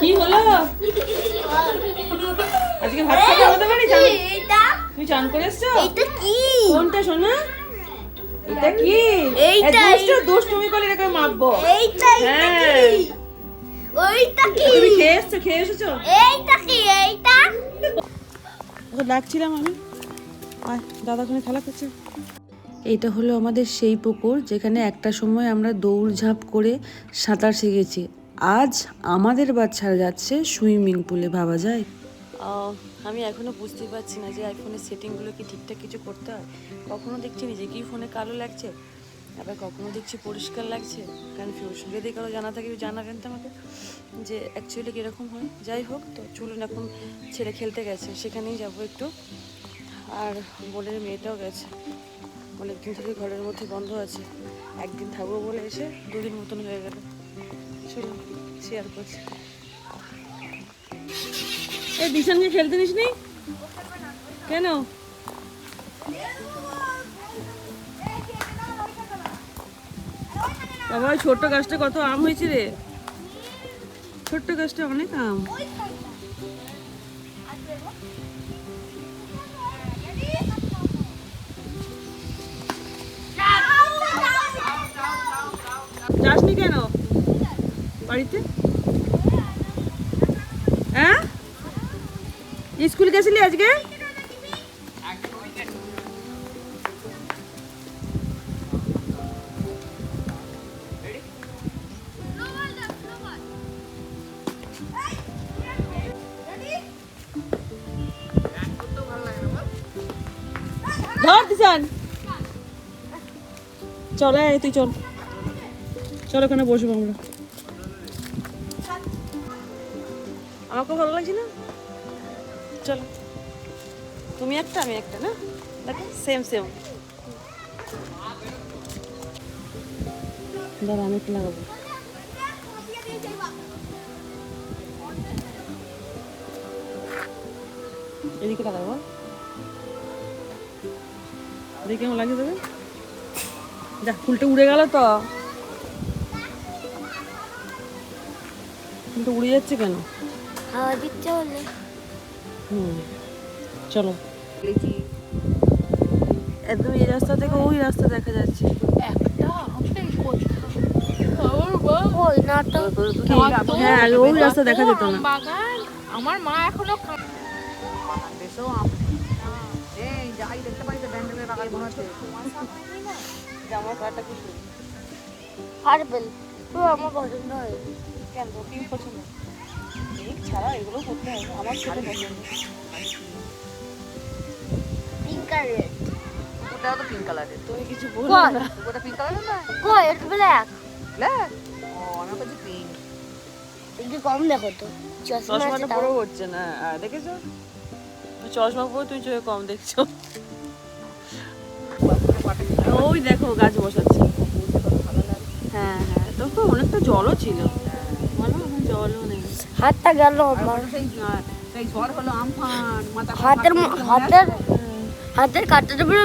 কি হলো? আজকে ভাত খেতে চান এটা তুমি চান করে এসছো? এটা কি? কোনটা শোনা এটা কি? এইটাই। এই দুষ্ট দুষ্টুমি করে এরকম মাপবো। এইটা এইটা হ্যাঁ। কি ওইটা কি? তুমি খেয়ে এসছো খেয়ে এসেছ? এইটা কি? এইটা? ওকে আমি। দাদা ওখানে খেলা করছে। এইটা হলো আমাদের সেই পুকুর যেখানে একটা সময় আমরা দৌড়ঝাঁপ করে সাঁতার শিখেছি। আজ আমাদের বাচ্চারা যাচ্ছে সুইমিং পুলে, ভাবা যায়? আমি এখনও বুঝতে পারছি না যে আইফোনের সেটিংগুলো কি ঠিকঠাক কিছু করতে হয়। কখনো দেখছি নিজেকেই ফোনে কালো লাগছে, আবার কখনো দেখছি পরিষ্কার লাগছে। কনফিউশন যদি কারও জানা থাকে জানাবেন তো আমাকে যে অ্যাকচুয়ালি কীরকম হয়। যাই হোক, তো চলুন এখন ছেলে খেলতে গেছে, সেখানেই যাব একটু। আর বোনের মেয়েটাও গেছে। অনেকদিন থেকে ঘরের মধ্যে বন্ধ আছে। একদিন থাকব বলে এসে দুদিন মতন হয়ে গেল। চলুন শেয়ার করছি। এই দিশানকে খেলতে নিস নি কেন? বাবা, ওই ছোট্ট গাছটা কত আম হয়েছে রে? ছোট্ট গাছটা অনেক আম। যাসনি কেন? বাড়িতে? হ্যাঁ? স্কুল গেছিলি আজকে? ধর দিশান। চল তুই চল। চল ওখানে বসবো আমরা। আমাকে ভালো লাগছে না? চলো। তুমি একটা, আমি একটা, না? দেখো সেম সেম দাঁড়া, আমি একটু লাগাবো। এদিকে লাগাবো দেখি কেমন লাগে দেবে যা, ফুলটা উড়ে গেল তো। ফুলটা উড়ে যাচ্ছে কেন? হাওয়া দিচ্ছে বলে। হুম চলো। একদম এই রাস্তা থেকে ওই রাস্তা দেখা যাচ্ছে। নাটক কি? হ্যাঁ ওই রাস্তা দেখা যেত না। বাগান। আমার মা এখনও জামা কাটা কিছু পারবেল ও আমার পছন্দ হয়। কেন? কি পছন্দ? ছাড়া এগুলো করতে হবে আমার ছোট পছন্দ। পিঙ্ক রেড তো পিঙ্ক কালারের তুমি কিছু বলো না। ওটা পিঙ্ক কালারের না? কই এটা ব্ল্যাক ও পিঙ্ক একটু কম দেখো তো। চশমাটা। হচ্ছে না। আর দেখেছ? চশমা পরে তুমি চোখে কম দেখছ। ওই দেখো গাছ বসাচ্ছে। তো জলও ছিল। বলো এখন জলও নেই। হাতটা গেল আমার। সেই সেই ঝড় হলো আমফান মাথা হাতের হাতের হাতের কাঁটাটা পুরো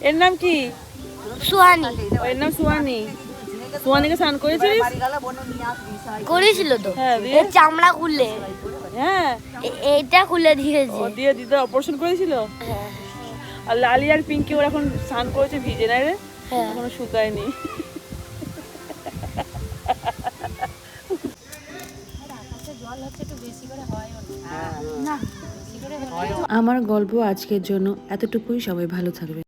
এর নাম কি? সুহানি। ও, এর নাম সুয়ানি সুয়ানিকে স্নান করেছিস করেছিল তো। হ্যাঁ এর চামড়া খুলে। হ্যাঁ। এ- এইটা খুলে দিয়েছে। দিয়ে দিদা অপারেশন করেছিল? হ্যাঁ। আর লালি আর পিঙ্কি ওরা এখন স্নান করেছে ভিজে না রে? হ্যাঁ এখনও শুকায়নি। আমার গল্প আজকের জন্য এতটুকুই সবাই ভালো থাকবে